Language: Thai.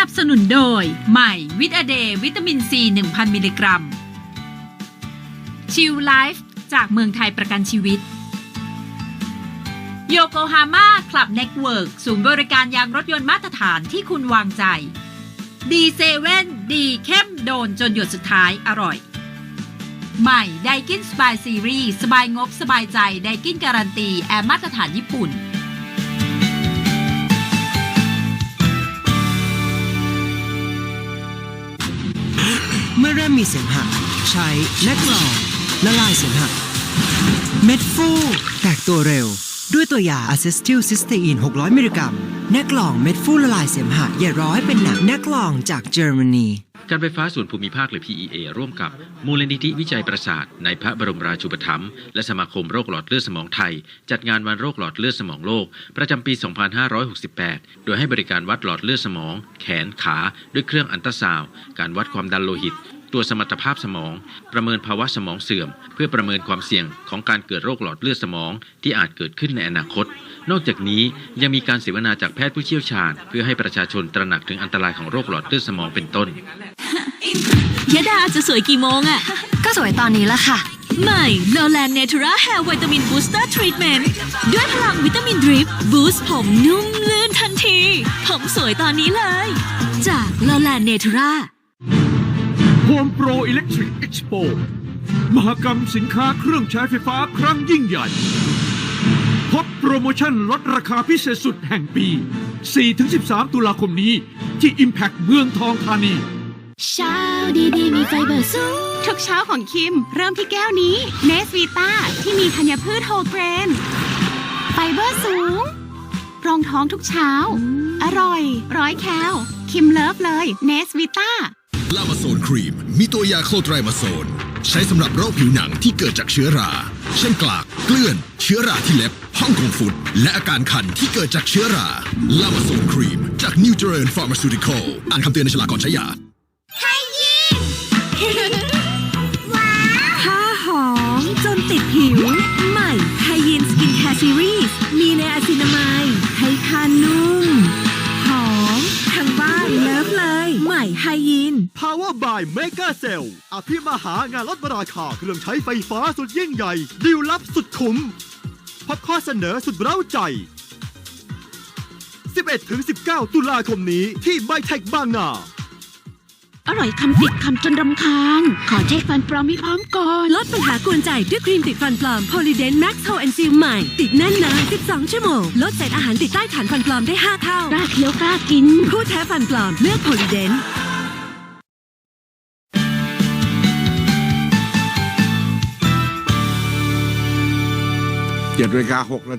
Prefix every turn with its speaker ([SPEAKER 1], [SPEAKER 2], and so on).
[SPEAKER 1] นับสนุนโดย ใหม่วิตาเดย์วิตามินซี 1000 มิลลิกรัม ชิลไลฟ์จากเมืองไทยประกันชีวิตโยโกฮาม่าคลับเน็ตเวิร์กศูนย์บริการยางรถยนต์มาตรฐานที่คุณวางใจ ดีเซเว่นดีเข้มโดนจนหยดสุดท้ายอร่อย ใหม่ไดกินสบายซีรีส์สบายงบสบายใจไดกินการันตี แอร์มาตรฐานญี่ปุ่น
[SPEAKER 2] เมื่อเริ่มมีเสมหะใช้แนกลองละลายเสมหะ เม็ดฟูแตกตัวเร็ว ด้วยตัวยาอะเซสติลซิสเตอีน 600 มิลลิกรัมแนกลองเม็ดฟูละลายเสมหะอย่ารอให้เป็นหนักแนกลองจากเยอรมนี
[SPEAKER 3] การไฟฟ้าส่วนภูมิภาคหรือ PEA ร่วมกับมูลนิธิวิจัยประสาท ในพระบรมราชูปถัมภ์และสมาคมโรคหลอดเลือดสมองไทย จัดงานวันโรคหลอดเลือดสมองโลก ประจำปี 2568 โดยให้บริการวัดหลอดเลือดสมอง แขนขา ด้วยเครื่องอันตราซาวด์การวัดความดันโลหิตตัวสมรรถภาพสมอง ประเมินภาวะสมองเสื่อม เพื่อประเมินความเสี่ยงของการเกิดโรคหลอดเลือดสมอง ที่อาจเกิดขึ้นในอนาคต นอกจากนี้ยังมีการเสวนาจากแพทย์ผู้เชี่ยวชาญ เพื่อให้ประชาชนตระหนักถึงอันตรายของโรคหลอดเลือดสมองเป็นต้น
[SPEAKER 4] ยดาจะสวยกี่โมงอะ
[SPEAKER 5] ก็สวยตอนนี้ละค่ะ
[SPEAKER 4] ใหม่ l o l a n Natura Hair Vitamin Booster Treatment ด้วยพลังวิตามินดริปบูสต์ผมนุ่มลื่นทันที ผมสวยตอนนี้เลย จาก l o l a n Natura
[SPEAKER 6] Home Pro Electric Expo มหกรรมสินค้าเครื่องใช้ไฟฟ้าครั้งยิ่งใหญ่ พบโปรโมชั่นลดราคาพิเศษสุดแห่งปี 4-13 ตุลาคมนี้ที่ Impact เมืองทองธานี
[SPEAKER 7] เช้าดีๆ มีไฟเบอร์สูงทุกเช้าของคิม เริ่มที่แก้วนี้เนสวีตาที่มีธัญพืชโฮเกรน ไฟเบอร์สูง รองท้องทุกเช้า อร่อย ร้อยแคลคิมเลิฟเลยเนสวีตา
[SPEAKER 8] ลามาโซนครีม มีตัวยาโคไตรมาโซน ใช้สำหรับโรคผิวหนังที่เกิดจากเชื้อรา เช่นกลาก เกลื่อน เชื้อราที่เล็บห้องของฟุดและอาการคันที่เกิดจากเชื้อราลามาโซนครีม จากนิวเจริญฟาร์มาซูติคอลอ่านคำเตือนในฉลากก่อนใช้ยา
[SPEAKER 4] ผ้าหอมจนติดผิว ใหม่ไฮยีนสกินแคร์ซีรีส์มีในอะซินามายให้ทานนุ่ม หอมทั้งบ้านเลิฟเลย ใหม่ไฮยีน
[SPEAKER 6] Power by Mega Sale อภิมหางานลดราคาเครื่องใช้ไฟฟ้าสุดยิ่งใหญ่ดิวลับสุดคุ้มพบข้อเสนอสุดเร้าใจ 11-19 ตุลาคมนี้ที่ไบเทคบางนา
[SPEAKER 7] อร่อยคำติดคำจนรำคาญ ขอเช็คฟันปลอมให้พร้อมก่อน
[SPEAKER 4] ลดปัญหากวนใจด้วยครีมติดฟันปลอม Polydent Max Hold and Seal ใหม่ ติดแน่นนาน 12 ชั่วโมง ลดเศษอาหารติดใต้ฐานฟันปลอมได้ 5 เท่า
[SPEAKER 7] กล้าเคี้ยวกล้ากิน
[SPEAKER 4] ผู้แท้ฟันปลอมเลือก Polydent
[SPEAKER 9] เจ็ดนาฬิกาหกนา